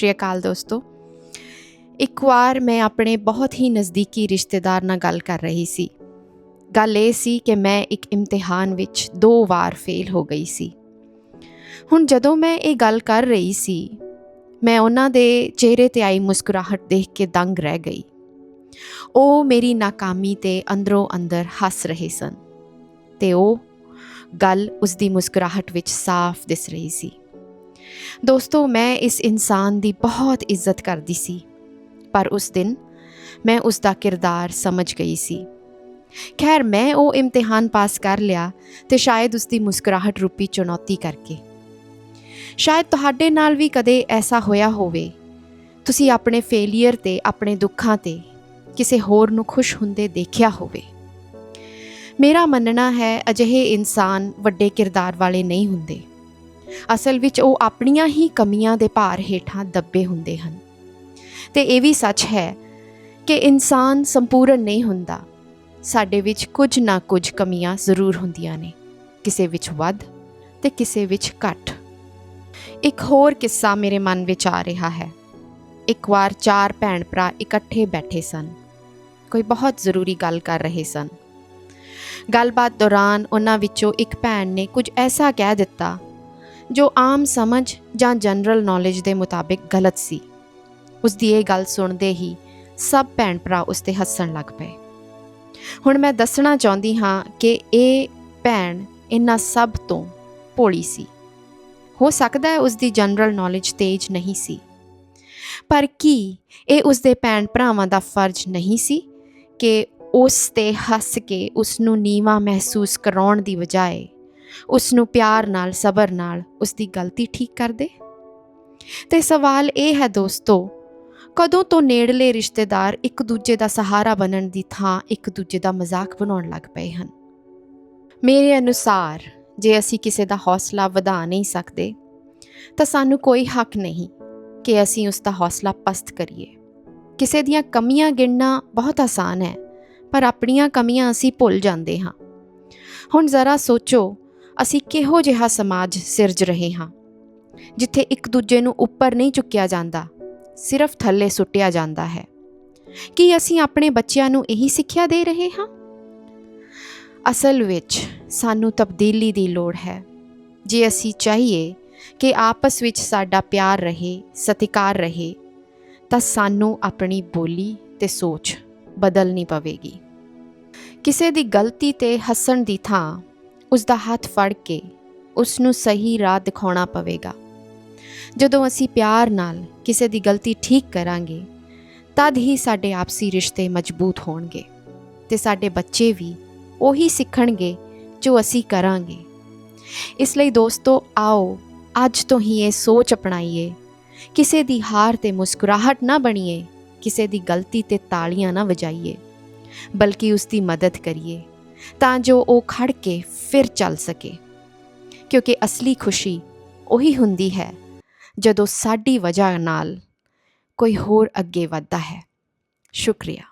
ਸ਼੍ਰੀ ਅਕਾਲ ਦੋਸਤੋ। ਇੱਕ ਵਾਰ ਮੈਂ ਆਪਣੇ ਬਹੁਤ ਹੀ ਨਜ਼ਦੀਕੀ ਰਿਸ਼ਤੇਦਾਰ ਨਾਲ ਗੱਲ ਕਰ ਰਹੀ ਸੀ। ਗੱਲ ਇਹ ਸੀ ਕਿ ਮੈਂ ਇੱਕ ਇਮਤਿਹਾਨ ਵਿੱਚ ਦੋ ਵਾਰ ਫੇਲ ਹੋ ਗਈ ਸੀ। ਹੁਣ ਜਦੋਂ ਮੈਂ ਇਹ ਗੱਲ ਕਰ ਰਹੀ ਸੀ, ਮੈਂ ਉਹਨਾਂ ਦੇ ਚਿਹਰੇ ਤੇ ਆਈ ਮੁਸਕਰਾਹਟ ਦੇਖ ਕੇ ਦੰਗ ਰਹਿ ਗਈ। ਉਹ ਮੇਰੀ ਨਾਕਾਮੀ ਤੇ ਅੰਦਰੋਂ ਅੰਦਰ ਹੱਸ ਰਹੇ ਸਨ ਤੇ ਉਹ ਗੱਲ ਉਸ ਦੀ ਮੁਸਕਰਾਹਟ ਵਿੱਚ ਸਾਫ਼ ਦਿਸ ਰਹੀ ਸੀ। ਦੋਸਤੋ, ਮੈਂ ਇਸ ਇਨਸਾਨ ਦੀ ਬਹੁਤ ਇੱਜ਼ਤ ਕਰਦੀ ਸੀ, ਪਰ ਉਸ ਦਿਨ ਮੈਂ ਉਸ ਦਾ ਕਿਰਦਾਰ ਸਮਝ ਗਈ ਸੀ। ਖੈਰ, ਮੈਂ ਉਹ ਇਮਤਿਹਾਨ ਪਾਸ ਕਰ ਲਿਆ ਤੇ ਸ਼ਾਇਦ ਉਸ ਦੀ ਮੁਸਕਰਾਹਟ ਰੂਪੀ ਚੁਣੌਤੀ ਕਰਕੇ। ਸ਼ਾਇਦ ਤੁਹਾਡੇ ਨਾਲ ਵੀ ਕਦੇ ਐਸਾ ਹੋਇਆ ਹੋਵੇ। ਤੁਸੀਂ ਆਪਣੇ ਫੇਲਿਅਰ ਤੇ, ਆਪਣੇ ਦੁੱਖਾਂ ਤੇ ਕਿਸੇ ਹੋਰ ਨੂੰ ਖੁਸ਼ ਹੁੰਦੇ ਦੇਖਿਆ ਹੋਵੇ। ਮੇਰਾ ਮੰਨਣਾ ਹੈ, ਅਜਿਹੇ ਇਨਸਾਨ ਵੱਡੇ ਕਿਰਦਾਰ ਵਾਲੇ ਨਹੀਂ ਹੁੰਦੇ। ਅਸਲ ਵਿੱਚ ਉਹ ਆਪਣੀਆਂ ਹੀ ਕਮੀਆਂ ਦੇ ਭਾਰ ਹੇਠਾਂ ਦੱਬੇ ਹੁੰਦੇ ਹਨ। ਤੇ ਇਹ ਵੀ ਸੱਚ ਹੈ ਕਿ ਇਨਸਾਨ ਸੰਪੂਰਨ ਨਹੀਂ ਹੁੰਦਾ। ਸਾਡੇ ਵਿੱਚ ਕੁਝ ਨਾ ਕੁਝ ਕਮੀਆਂ ਜ਼ਰੂਰ ਹੁੰਦੀਆਂ ਨੇ, ਕਿਸੇ ਵਿੱਚ ਵੱਧ ਤੇ ਕਿਸੇ ਵਿੱਚ ਘੱਟ। ਇੱਕ ਹੋਰ ਕਿੱਸਾ ਮੇਰੇ ਮਨ ਵਿੱਚ ਆ ਰਿਹਾ ਹੈ। ਇੱਕ ਵਾਰ ਚਾਰ ਭੈਣ ਭਰਾ ਇਕੱਠੇ ਬੈਠੇ ਸਨ। ਕੋਈ ਬਹੁਤ ਜ਼ਰੂਰੀ ਗੱਲ ਕਰ ਰਹੇ ਸਨ। ਗੱਲਬਾਤ ਦੌਰਾਨ ਉਹਨਾਂ ਵਿੱਚੋਂ ਇੱਕ ਭੈਣ ਨੇ ਕੁਝ ਐਸਾ ਕਹਿ ਦਿੱਤਾ ਜੋ ਆਮ ਸਮਝ ਜਾਂ ਜਨਰਲ ਨੌਲੇਜ ਦੇ ਮੁਤਾਬਿਕ ਗਲਤ ਸੀ। ਉਸ ਦੀ ਇਹ ਗੱਲ ਸੁਣਦੇ ਹੀ ਸਭ ਭੈਣ ਭਰਾ ਉਸ ਤੇ ਹੱਸਣ ਲੱਗ ਪਏ। ਹੁਣ ਮੈਂ ਦੱਸਣਾ ਚਾਹੁੰਦੀ ਹਾਂ ਕਿ ਇਹ ਭੈਣ ਇਹਨਾਂ ਸਭ ਤੋਂ ਭੋਲੀ ਸੀ। ਹੋ ਸਕਦਾ ਹੈ ਉਸ ਦੀ ਜਨਰਲ ਨੌਲੇਜ ਤੇਜ਼ ਨਹੀਂ ਸੀ। ਪਰ ਕੀ ਇਹ ਉਸ ਦੇ ਭੈਣ ਭਰਾਵਾਂ ਦਾ ਫਰਜ਼ ਨਹੀਂ ਸੀ ਕਿ ਉਸ ਤੇ ਹੱਸ ਕੇ ਉਸ ਨੂੰ ਨੀਵਾ ਮਹਿਸੂਸ ਕਰਾਉਣ ਦੀ ਬਜਾਏ ਉਸ ਨੂੰ ਪਿਆਰ ਨਾਲ, ਸਬਰ ਨਾਲ ਉਸ ਦੀ ਗਲਤੀ ਠੀਕ ਕਰ ਦੇ। ਤੇ ਸਵਾਲ ਇਹ ਹੈ ਦੋਸਤੋ, ਕਦੋਂ ਤੋਂ ਨੇੜਲੇ ਰਿਸ਼ਤੇਦਾਰ ਇੱਕ ਦੂਜੇ ਦਾ ਸਹਾਰਾ ਬਣਨ ਦੀ ਥਾਂ ਇੱਕ ਦੂਜੇ ਦਾ ਮਜ਼ਾਕ ਬਣਾਉਣ ਲੱਗ ਪਏ ਹਨ? ਮੇਰੇ ਅਨੁਸਾਰ, ਜੇ ਅਸੀਂ ਕਿਸੇ ਦਾ ਹੌਸਲਾ ਵਧਾ ਨਹੀਂ ਸਕਦੇ, ਤਾਂ ਸਾਨੂੰ ਕੋਈ ਹੱਕ ਨਹੀਂ ਕਿ ਅਸੀਂ ਉਸ ਦਾ ਹੌਸਲਾ ਪਸਤ ਕਰੀਏ। ਕਿਸੇ ਦੀਆਂ ਕਮੀਆਂ ਗਿਣਨਾ ਬਹੁਤ ਆਸਾਨ ਹੈ, ਪਰ ਆਪਣੀਆਂ ਕਮੀਆਂ ਅਸੀਂ ਭੁੱਲ ਜਾਂਦੇ ਹਾਂ। ਹੁਣ ਜ਼ਰਾ ਸੋਚੋ ਅਸੀਂ ਕਿਹੋ ਜਿਹਾ ਸਮਾਜ ਸਿਰਜ ਰਹੇ ਹਾਂ, ਜਿੱਥੇ ਇੱਕ ਦੂਜੇ ਨੂੰ ਉੱਪਰ ਨਹੀਂ ਚੁੱਕਿਆ ਜਾਂਦਾ, ਸਿਰਫ ਥੱਲੇ ਸੁੱਟਿਆ ਜਾਂਦਾ ਹੈ। ਕੀ ਅਸੀਂ ਆਪਣੇ ਬੱਚਿਆਂ ਨੂੰ ਇਹੀ ਸਿੱਖਿਆ ਦੇ ਰਹੇ ਹਾਂ? ਅਸਲ ਵਿੱਚ ਸਾਨੂੰ ਤਬਦੀਲੀ ਦੀ ਲੋੜ ਹੈ। ਜੇ ਅਸੀਂ ਚਾਹੀਏ ਕਿ ਆਪਸ ਵਿੱਚ ਸਾਡਾ ਪਿਆਰ ਰਹੇ, ਸਤਿਕਾਰ ਰਹੇ, ਤਾਂ ਸਾਨੂੰ ਆਪਣੀ ਬੋਲੀ ਤੇ ਸੋਚ ਬਦਲਣੀ ਪਵੇਗੀ। ਕਿਸੇ ਦੀ ਗਲਤੀ ਤੇ ਹੱਸਣ ਦੀ ਥਾਂ ਉਸ ਦਾ ਹੱਥ ਫੜ ਕੇ ਉਸ ਨੂੰ ਸਹੀ ਰਾਹ ਦਿਖਾਉਣਾ ਪਵੇਗਾ। ਜਦੋਂ ਅਸੀਂ ਪਿਆਰ ਨਾਲ ਕਿਸੇ ਦੀ ਗਲਤੀ ਠੀਕ ਕਰਾਂਗੇ, ਤਦ ਹੀ ਸਾਡੇ ਆਪਸੀ ਰਿਸ਼ਤੇ ਮਜ਼ਬੂਤ ਹੋਣਗੇ ਤੇ ਸਾਡੇ ਬੱਚੇ ਵੀ ਉਹੀ ਸਿੱਖਣਗੇ ਜੋ ਅਸੀਂ ਕਰਾਂਗੇ। ਇਸ ਲਈ ਦੋਸਤੋ, ਆਓ ਅੱਜ ਤੋਂ ਹੀ ਇਹ ਸੋਚ ਅਪਣਾਈਏ, ਕਿਸੇ ਦੀ ਹਾਰ ਤੇ ਮੁਸਕਰਾਹਟ ਨਾ ਬਣੀਏ, ਕਿਸੇ ਦੀ ਗਲਤੀ ਤੇ ਤਾਲੀਆਂ ਨਾ ਵਜਾਈਏ, ਬਲਕਿ ਉਸ ਦੀ ਮਦਦ ਕਰੀਏ। ਤਾਂ ਜੋ ਉਹ ਖੜ ਕੇ ਫਿਰ ਚੱਲ ਸਕੇ। ਕਿਉਂਕਿ ਅਸਲੀ ਖੁਸ਼ੀ ਉਹੀ ਹੁੰਦੀ ਹੈ, ਜਦੋਂ ਸਾਡੀ ਵਜ੍ਹਾ ਨਾਲ ਕੋਈ ਹੋਰ ਅੱਗੇ ਵੱਧਦਾ ਹੈ। ਸ਼ੁਕਰੀਆ।